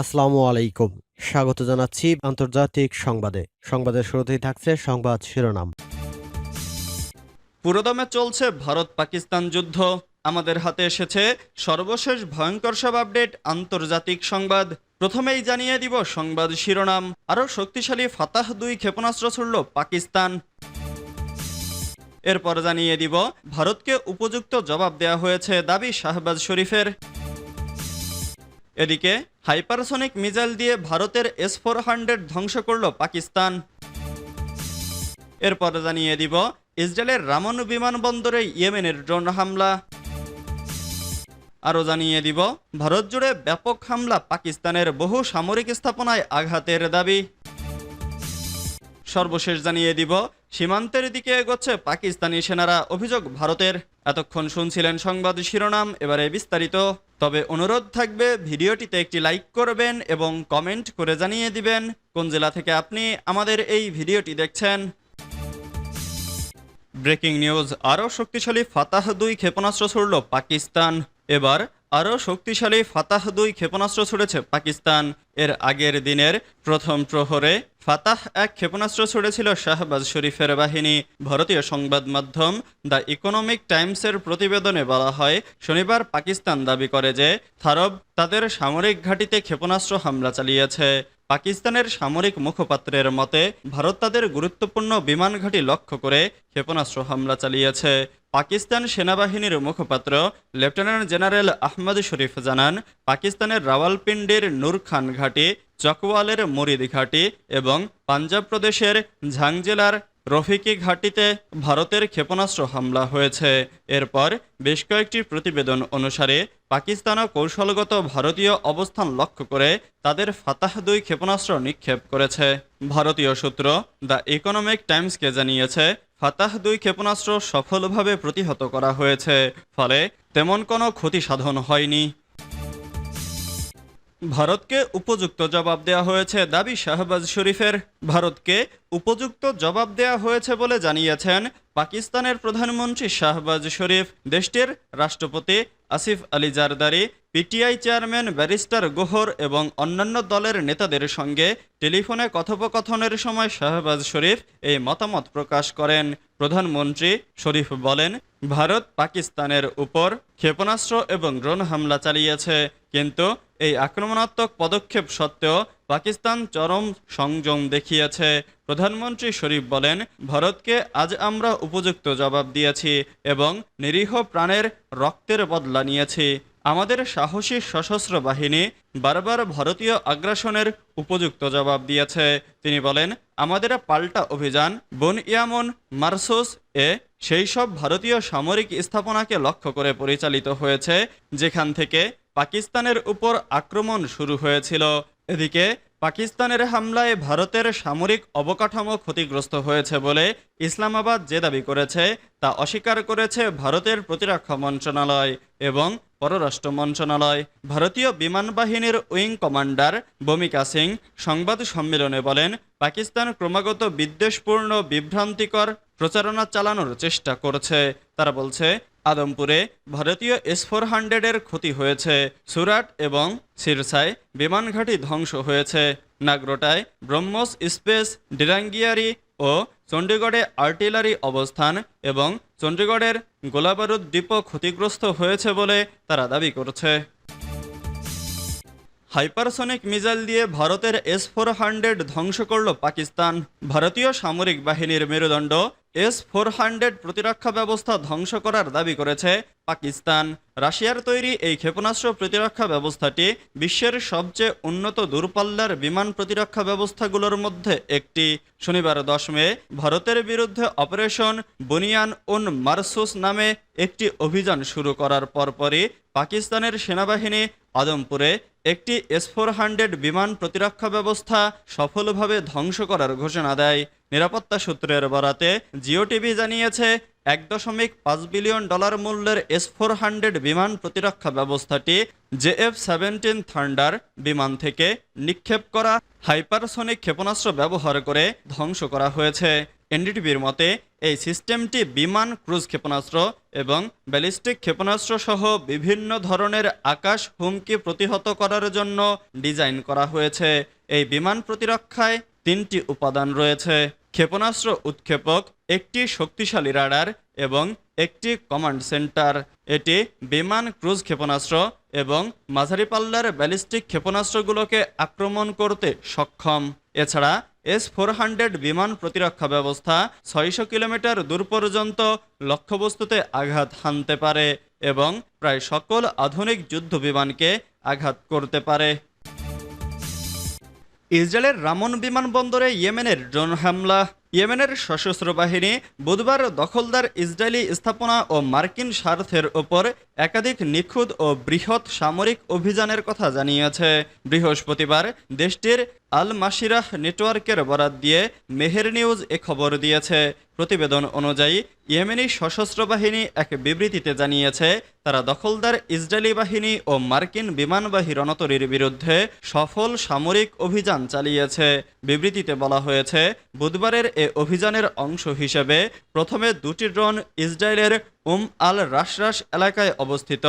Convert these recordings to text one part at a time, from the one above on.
আসসালামু আলাইকুম। স্বাগত জানাচ্ছি আন্তর্জাতিক সংবাদে। সংবাদের শুরুতেই থাকছে সংবাদ শিরোনাম। পুরোদমে চলছে ভারত পাকিস্তান যুদ্ধ। আমাদের হাতে এসেছে সর্বশেষ ভয়ঙ্কর সব আপডেট, আন্তর্জাতিক সংবাদ। প্রথমেই জানিয়ে দিব সংবাদ শিরোনাম। আরও শক্তিশালী ফাতাহ দুই ক্ষেপণাস্ত্র ছুড়ল পাকিস্তান। এরপর জানিয়ে দিব, ভারতকে উপযুক্ত জবাব দেয়া হয়েছে দাবি শাহবাজ শরীফের। এদিকে হাইপারসনিক মিজাইল দিয়ে ভারতের এস ফোর হান্ড্রেড ধ্বংস করল পাকিস্তান। এরপর জানিয়ে দিব, ইসরায়েলের রামন বিমানবন্দরে ইয়েমেনের ড্রোন হামলা। আরও জানিয়ে দিব, ভারত জুড়ে ব্যাপক হামলা পাকিস্তানের বহু সামরিক স্থাপনায় আঘাতের দাবি। সর্বশেষ জানিয়ে দিব, সীমান্তের দিকে এগোচ্ছে পাকিস্তানি সেনারা, অভিযোগ ভারতের। এতক্ষণ শুনছিলেন সংবাদ শিরোনাম, এবারে বিস্তারিত। তবে অনুরোধ থাকবে ভিডিওটিতে একটি লাইক করবেন এবং কমেন্ট করে জানিয়ে দিবেন কোন জেলা থেকে আপনি আমাদের এই ভিডিওটি দেখছেন। ব্রেকিং নিউজ, আরও শক্তিশালী ফাতাহ দুই ক্ষেপণাস্ত্র ছুড়ল পাকিস্তান। এবার আরও শক্তিশালী ফাতাহ দুই ক্ষেপণাস্ত্র ছুড়েছে পাকিস্তান। এর আগের দিনের প্রথম প্রহরে ফাতাহ এক ক্ষেপণাস্ত্র ছুড়েছিল শাহবাজ শরীফের বাহিনী। ভারতীয় সংবাদ মাধ্যম দ্য ইকোনমিক টাইমসের প্রতিবেদনে বলা হয়, শনিবার পাকিস্তান দাবি করে যে থারব তাদের সামরিক ঘাঁটিতে ক্ষেপণাস্ত্র হামলা চালিয়েছে। পাকিস্তানের সামরিক মুখপাত্রের মতে, ভারত তাদের গুরুত্বপূর্ণ বিমান ঘাঁটি লক্ষ্য করে ক্ষেপণাস্ত্র হামলা চালিয়েছে। পাকিস্তান সেনাবাহিনীর মুখপাত্র লেফটেন্যান্ট জেনারেল আহমদ শরীফ জানান, পাকিস্তানের রাওয়ালপিন্ডির নূর খান ঘাঁটি, চকওয়ালের মরিদ ঘাঁটি এবং পাঞ্জাব প্রদেশের ঝাং জেলার রফিকি ঘাঁটিতে ভারতের ক্ষেপণাস্ত্র হামলা হয়েছে। এরপর বেশ কয়েকটি প্রতিবেদন অনুসারে পাকিস্তানও কৌশলগত ভারতীয় অবস্থান লক্ষ্য করে তাদের ফাতাহ দুই ক্ষেপণাস্ত্র নিক্ষেপ করেছে। ভারতীয় সূত্র দ্য ইকোনমিক টাইমসকে জানিয়েছে, ফাতাহ দুই ক্ষেপণাস্ত্র সফলভাবে প্রতিহত করা হয়েছে, ফলে তেমন কোনো ক্ষতি সাধন হয়নি। ভারতকে উপযুক্ত জবাব দেয়া হয়েছে দাবি শাহবাজ শরীফের। ভারতকে উপযুক্ত জবাব দেয়া হয়েছে বলে জানিয়েছেন পাকিস্তানের প্রধানমন্ত্রী শাহবাজ শরীফ, দেশটির রাষ্ট্রপতি Asif Ali Zardari, PTI chairman barrister Gohar এবং অন্যান্য দলের নেতাদের সঙ্গে টেলিফোনে কথোপকথনের সময় শাহবাজ শরীফ এই মতামত প্রকাশ করেন। প্রধানমন্ত্রী শরীফ বলেন, ভারত পাকিস্তানের উপর ক্ষেপণাস্ত্র এবং ড্রোন হামলা চালিয়েছে, কিন্তু এই আক্রমণাত্মক পদক্ষেপ সত্ত্বেও পাকিস্তান চরম সংযম দেখিয়েছে। প্রধানমন্ত্রী শরীফ বলেন, ভারতকে আজ আমরা উপযুক্ত জবাব দিয়েছি এবং নিরীহ প্রাণের রক্তের বদলা নিয়েছি। আমাদের সাহসী সশস্ত্র বাহিনী বারবার ভারতীয় আগ্রাসনের উপযুক্ত জবাব দিয়েছে। তিনি বলেন, আমাদের পাল্টা অভিযান, বন ইয়ামন, মারসোস, এ সেই সব ভারতীয় সামরিক স্থাপনাকে লক্ষ্য করে পরিচালিত হয়েছে, যেখান থেকে পাকিস্তানের উপর আক্রমণ শুরু হয়েছিল। এদিকে পাকিস্তানের হামলায় ভারতের সামরিক অবকাঠামো ক্ষতিগ্রস্ত হয়েছে বলে ইসলামাবাদ যে দাবি করেছে, তা অস্বীকার করেছে ভারতের প্রতিরক্ষা মন্ত্রণালয় এবং পররাষ্ট্র মন্ত্রণালয়। ভারতীয় বিমান বাহিনীর উইং কমান্ডার বমিকা সিং সংবাদ সম্মেলনে বলেন, পাকিস্তান ক্রমাগত বিদ্বেষপূর্ণ বিভ্রান্তিকর প্রচারণা চালানোর চেষ্টা করছে। তারা বলছে আদমপুরে ভারতীয় এস ফোর হান্ড্রেডের ক্ষতি হয়েছে, সুরাট এবং সিরসায় বিমানঘাটি ধ্বংস হয়েছে। নাগরোটায় ব্রহ্মস স্পেস ডিরাঙ্গিয়ারি ও চণ্ডীগড়ে আর্টিলারি অবস্থান এবং চণ্ডীগড়ের গোলাবারুদ দ্বীপও ক্ষতিগ্রস্ত হয়েছে বলে তারা দাবি করছে। হাইপারসনিক মিজাইল দিয়ে ভারতের এস ফোর হান্ড্রেড ধ্বংস করল পাকিস্তান। ভারতীয় সামরিক বাহিনীর মেরুদণ্ড এস ফোর হান্ড্রেড প্রতিরক্ষা ব্যবস্থা ধ্বংস করার দাবি করেছে পাকিস্তান। রাশিয়ার তৈরি এই ক্ষেপণাস্ত্র প্রতিরক্ষা ব্যবস্থাটি বিশ্বের সবচেয়ে উন্নত দূরপাল্লার বিমান প্রতিরক্ষা ব্যবস্থাগুলোর মধ্যে একটি। শনিবার দশ মে ভারতের বিরুদ্ধে অপারেশন বুনিয়ান উন মারসুস নামে একটি অভিযান শুরু করার পরপরই পাকিস্তানের সেনাবাহিনী আদমপুরে একটি এস ফোর হান্ড্রেড বিমান প্রতিরক্ষা ব্যবস্থা সফলভাবে ধ্বংস করার ঘোষণা দেয়। নিরাপত্তা সূত্রের বরাতে জিও টিভি জানিয়েছে, এক দশমিক পাঁচ বিলিয়ন ডলার মূল্যের এস ফোর হান্ড্রেড বিমান প্রতিরক্ষা ব্যবস্থাটি জেএফ সেভেন্টিন থান্ডার বিমান থেকে নিক্ষেপ করা হাইপারসনিক ক্ষেপণাস্ত্র ব্যবহার করে ধ্বংস করা হয়েছে। এনডিটিভির মতে এই সিস্টেমটি বিমান ক্রুজ ক্ষেপণাস্ত্র এবং ব্যালিস্টিক ক্ষেপণাস্ত্র সহ বিভিন্ন ধরনের আকাশ হুমকি প্রতিহত করার জন্য ডিজাইন করা হয়েছে। এই বিমান প্রতিরক্ষায় তিনটি উপাদান রয়েছে। ক্ষেপণাস্ত্র উৎক্ষেপক, একটি শক্তিশালী রাডার এবং একটি কমান্ড সেন্টার। এটি বিমান ক্রুজ ক্ষেপণাস্ত্র এবং মাঝারি পাল্লার ব্যালিস্টিক ক্ষেপণাস্ত্রগুলোকে আক্রমণ করতে সক্ষম। এছাড়া এস ফোর হান্ড্রেড বিমান প্রতিরক্ষা ব্যবস্থা ছয়শো কিলোমিটার দূর পর্যন্ত লক্ষ্যবস্তুতে আঘাত হানতে পারে এবং প্রায় সকল আধুনিক যুদ্ধ বিমানকে আঘাত করতে পারে। ইসরায়েলের রামন বিমানবন্দরে ইয়েমেনের ড্রোন হামলা ইয়েমেনের সশস্ত্র বাহিনী বুধবার দখলদার ইসরায়েলি স্থাপনা ও মার্কিন স্বার্থের ওপর একাধিক নিখুঁত ও বৃহৎ সামরিক অভিযানের কথা জানিয়েছে। বৃহস্পতিবার দেশটির আল মাসিরাহ নেটওয়ার্কের বরাত দিয়ে মেহের নিউজ এ খবর দিয়েছে। প্রতিবেদন অনুযায়ী, ইয়েমেনি সশস্ত্র বাহিনী এক বিবৃতিতে জানিয়েছে, তারা দখলদার ইসরায়েলি বাহিনী ও মার্কিন বিমানবাহী রণতরীর বিরুদ্ধে সফল সামরিক অভিযান চালিয়েছে। বিবৃতিতে বলা হয়েছে, বুধবারের এ অভিযানের অংশ হিসেবে প্রথমে দুটি ড্রোন ইসরায়েলের উম আল রাশরাস এলাকায় অবস্থিত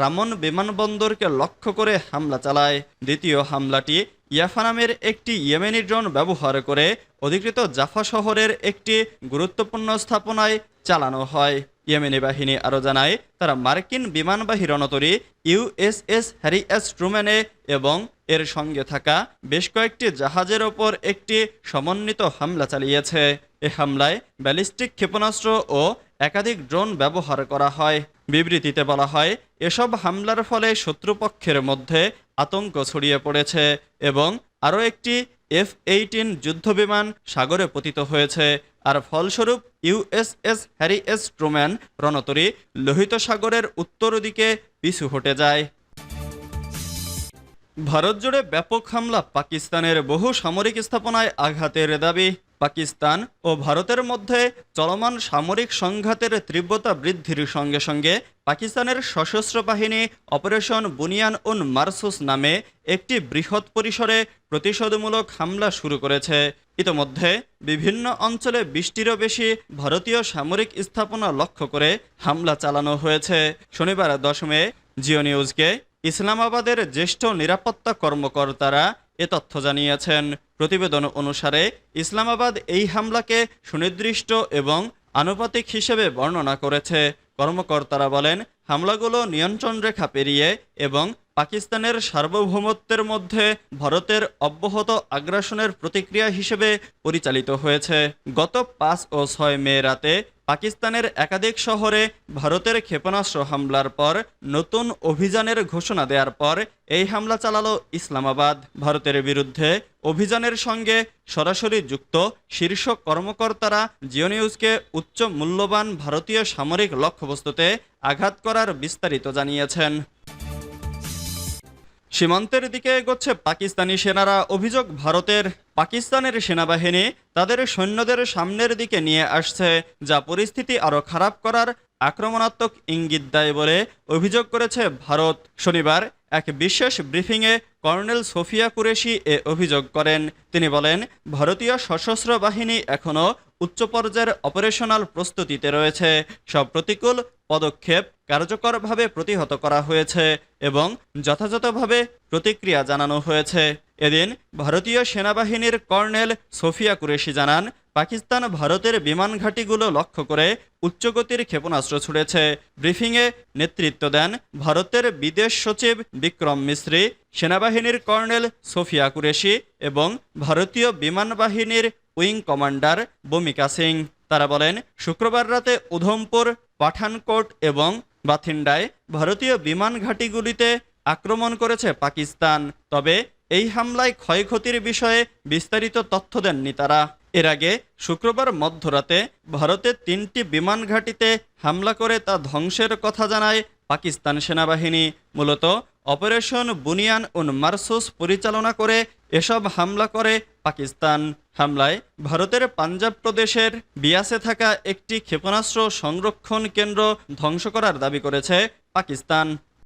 রামন বিমানবন্দরকে লক্ষ্য করে হামলা চালায়। দ্বিতীয় হামলাটি ইয়াফা নামের একটি ইয়েমেনি ড্রোন ব্যবহার করে অধিকৃত জাফা শহরের একটি গুরুত্বপূর্ণ স্থাপনায় চালানো হয়। ইয়েমেনি বাহিনী আরও জানায়, তারা মার্কিন বিমানবাহী রণতরী ইউএসএস হ্যারি এস ট্রুম্যানে এবং এর সঙ্গে থাকা বেশ কয়েকটি জাহাজের ওপর একটি সমন্বিত হামলা চালিয়েছে। এ হামলায় ব্যালিস্টিক ক্ষেপণাস্ত্র ও একাধিক ড্রোন ব্যবহার করা হয়। বিবৃতিতে বলা হয়, এসব হামলার ফলে শত্রুপক্ষের মধ্যে আতঙ্ক ছড়িয়ে পড়েছে এবং আরও একটি এফ এইটিন যুদ্ধবিমান সাগরে পতিত হয়েছে, আর ফলস্বরূপ ইউএসএস হ্যারি এস ট্রোম্যান রণতরী লোহিত সাগরের উত্তর দিকে পিছু হটে যায়। ভারত জুড়ে ব্যাপক হামলা পাকিস্তানের বহু সামরিক স্থাপনায় আঘাতের দাবি। পাকিস্তান ও ভারতের মধ্যে চলমান সামরিক সংঘাতের তীব্রতা বৃদ্ধির সঙ্গে সঙ্গে পাকিস্তানের সশস্ত্র বাহিনী অপারেশন বুনিয়ান উন মারসুস নামে একটি বৃহৎ পরিসরে প্রতিশোধমূলক হামলা শুরু করেছে। ইতোমধ্যে বিভিন্ন অঞ্চলে বিশটিরও বেশি ভারতীয় সামরিক স্থাপনা লক্ষ্য করে হামলা চালানো হয়েছে। শনিবার দশ মে জিও নিউজকে ইসলামাবাদের জ্যেষ্ঠ নিরাপত্তা কর্মকর্তারা এ তথ্য জানিয়েছেন। প্রতিবেদন অনুসারে ইসলামাবাদ এই হামলাকে সুনির্দিষ্ট এবং আনুপাতিক হিসেবে বর্ণনা করেছে। কর্মকর্তারা বলেন, হামলাগুলো নিয়ন্ত্রণ রেখা পেরিয়ে এবং পাকিস্তানের সার্বভৌমত্বের মধ্যে ভারতের অব্যাহত আগ্রাসনের প্রতিক্রিয়া হিসেবে পরিচালিত হয়েছে। গত পাঁচ ও ছয় মে রাতে পাকিস্তানের একাধিক শহরে ভারতের ক্ষেপণাস্ত্র হামলার পর নতুন অভিযানের ঘোষণা দেওয়ার পর এই হামলা চালালো ইসলামাবাদ। ভারতের বিরুদ্ধে অভিযানের সঙ্গে সরাসরি যুক্ত শীর্ষ কর্মকর্তারা জিও নিউজকে উচ্চ মূল্যবান ভারতীয় সামরিক লক্ষ্যবস্তুতে আঘাত করার বিস্তারিত জানিয়েছেন। সীমান্তের দিকে এগোচ্ছে পাকিস্তানি সেনারা। অভিযোগ, ভারতের পাকিস্তানের সেনাবাহিনী তাদের সৈন্যদের সামনের দিকে নিয়ে আসছে, যা পরিস্থিতি আরও খারাপ করার আক্রমণাত্মক ইঙ্গিত দেয় বলে অভিযোগ করেছে ভারত। শনিবার এক বিশেষ ব্রিফিংয়ে কর্নেল সোফিয়া কুরেশি এ অভিযোগ করেন। তিনি বলেন, ভারতীয় সশস্ত্র বাহিনী এখনও উচ্চ পর্যায়ের অপারেশনাল প্রস্তুতিতে রয়েছে। সব প্রতিকূল পদক্ষেপ কার্যকরভাবে প্রতিহত করা হয়েছে এবং যথাযথভাবে প্রতিক্রিয়া জানানো হয়েছে। এদিন ভারতীয় সেনাবাহিনীর কর্নেল সোফিয়া কুরেশি জানান, পাকিস্তান ভারতের বিমান ঘাঁটিগুলো লক্ষ্য করে উচ্চগতির ক্ষেপণাস্ত্র ছুড়েছে। ব্রিফিংয়ে নেতৃত্ব দেন ভারতের বিদেশ সচিব বিক্রম মিশ্রি সেনাবাহিনীর কর্নেল সোফিয়া কুরেশি এবং ভারতীয় বিমান বাহিনীর উইং কমান্ডার বমিকা সিং। তারা বলেন, শুক্রবার রাতে উধমপুর, পাঠানকোট এবং বাথিন্ডায় ভারতীয় বিমান ঘাঁটিগুলিতে আক্রমণ করেছে পাকিস্তান। তবে এই হামলায় ক্ষয়ক্ষতির বিষয়ে বিস্তারিত তথ্য দেননি তারা। এর আগে শুক্রবার মধ্যরাতে ভারতের তিনটি বিমান ঘাঁটিতে হামলা করে তা ধ্বংসের কথা জানায় পাকিস্তান সেনাবাহিনী। মূলত অপারেশন বুনিয়ান উন মারসুস পরিচালনা করে এসব হামলা করে পাকিস্তান হামলায় ভারতের পাঞ্জাব প্রদেশের বিয়াসে থাকা একটি ক্ষেপণাস্ত্র সংরক্ষণ কেন্দ্র ধ্বংস করার দাবি করেছে পাকিস্তান।